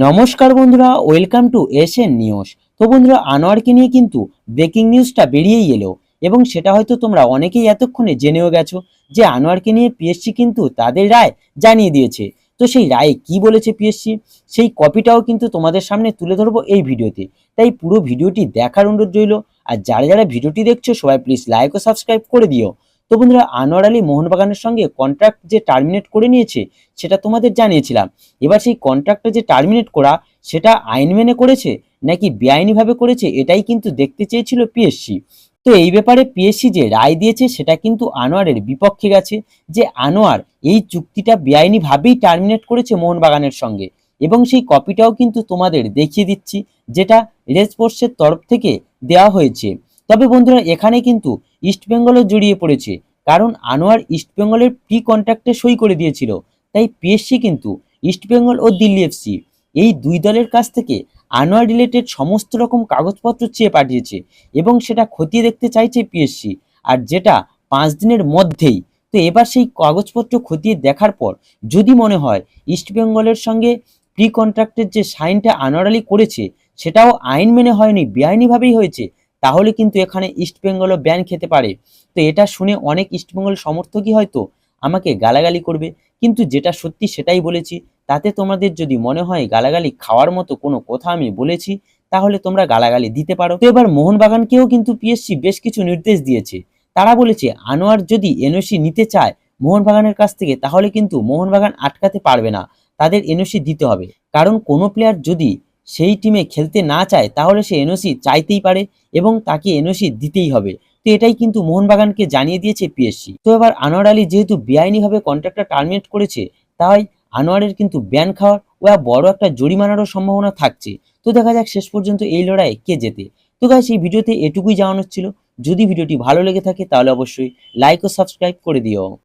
নমস্কার বন্ধুরা welcome to S N news তো বন্ধুরা, আনোয়ারকে নিয়ে কিন্তু ব্রেকিং নিউজটা বেরিয়েই এলো এবং সেটা হয়তো তোমরা অনেকেই এতক্ষণে জেনেও গেছো যে আনোয়ারকে নিয়ে পিএসসি কিন্তু তাদের রায় জানিয়ে দিয়েছে। তো সেই রায়ে কি বলেছে পিএসসি সেই কপিটাও কিন্তু তোমাদের সামনে তুলে ধরবো এই ভিডিওতে। তাই পুরো ভিডিওটি দেখার অনুরোধ রইল। আর যারা যারা ভিডিওটি দেখছ, সবাই প্লিজ লাইক ও সাবস্ক্রাইব করে দিও। তো বন্ধুরা, আনোয়ার আলী মোহনবাগানের সঙ্গে কন্ট্রাক্ট যে টার্মিনেট করে নিয়েছে, সেটা তোমাদের জানিয়েছিলাম। এবার সেই কন্ট্রাক্টটা যে টার্মিনেট করা, সেটা আইন মেনে করেছে নাকি বেআইনিভাবে করেছে, এটাই কিন্তু দেখতে চেয়েছিল পিএসসি তো এই ব্যাপারে পিএসসি যে রায় দিয়েছে, সেটা কিন্তু আনোয়ারের বিপক্ষে গেছে যে আনোয়ার এই চুক্তিটা বেআইনিভাবেই টার্মিনেট করেছে মোহনবাগানের সঙ্গে। এবং সেই কপিটাও কিন্তু তোমাদের দেখিয়ে দিচ্ছি, যেটা রেসপোর্টসের তরফ থেকে দেওয়া হয়েছে। তবে বন্ধুরা, এখানে কিন্তু ইস্টবেঙ্গলও জড়িয়ে পড়েছে। কারণ আনোয়ার ইস্টবেঙ্গলের প্রি কন্ট্রাক্টে সই করে দিয়েছিল। তাই পিএসসি কিন্তু ইস্টবেঙ্গল ও দিল্লি এফসি এই দুই দলের কাছ থেকে আনোয়ার রিলেটেড সমস্ত রকম কাগজপত্র চেয়ে পাঠিয়েছে এবং সেটা খতিয়ে দেখতে চাইছে পিএসসি আর যেটা পাঁচ দিনের মধ্যেই। তো এবার সেই কাগজপত্র খতিয়ে দেখার পর যদি মনে হয় ইস্টবেঙ্গলের সঙ্গে প্রি কন্ট্রাক্টের যে সাইনটা আনোয়ার আলী করেছে, সেটাও আইন মেনে হয়নি, বেআইনিভাবেই হয়েছে তাহলে কিন্তু এখানে ইস্টবেঙ্গলও ব্যান খেতে পারে। তো এটা শুনে অনেক ইস্টবেঙ্গল সমর্থকই হয়তো আমাকে গালাগালি করবে। কিন্তু যেটা সত্যি সেটাই বলেছি, তাতে তোমাদের যদি মনে হয় গালাগালি খাওয়ার মতো কোনো কথা আমি বলেছি, তাহলে তোমরা গালাগালি দিতে পারো। তো এবার মোহনবাগানকেও কিন্তু পিএসসি বেশ কিছু নির্দেশ দিয়েছে। তারা বলেছে, আনোয়ার যদি এনওসি নিতে চায় মোহনবাগানের কাছ থেকে, তাহলে কিন্তু মোহনবাগান আটকাতে পারবে না। তাদের এনওসি দিতে হবে। কারণ কোনো প্লেয়ার যদি সেই টিমে খেলতে না চায়, তাহলে সে এনওসি চাইতেই পারে এবং তাকে এনওসি দিতেই হবে। তো এটাই কিন্তু মোহনবাগানকে জানিয়ে দিয়েছে পিএসসি তো এবার আনোয়ার আলী যেহেতু বেআইনিভাবে কন্ট্রাক্টটা টার্মিনেট করেছে, তাই আনোয়ারের কিন্তু ব্যান খাওয়ার ও বড় একটা জরিমানারও সম্ভাবনা থাকছে। তো দেখা যাক শেষ পর্যন্ত এই লড়াইয়ে কে জেতে। তো গাইস এই ভিডিওতে এটুকুই জানানোর ছিল। যদি ভিডিওটি ভালো লেগে থাকে তাহলে অবশ্যই লাইক ও সাবস্ক্রাইব করে দিও।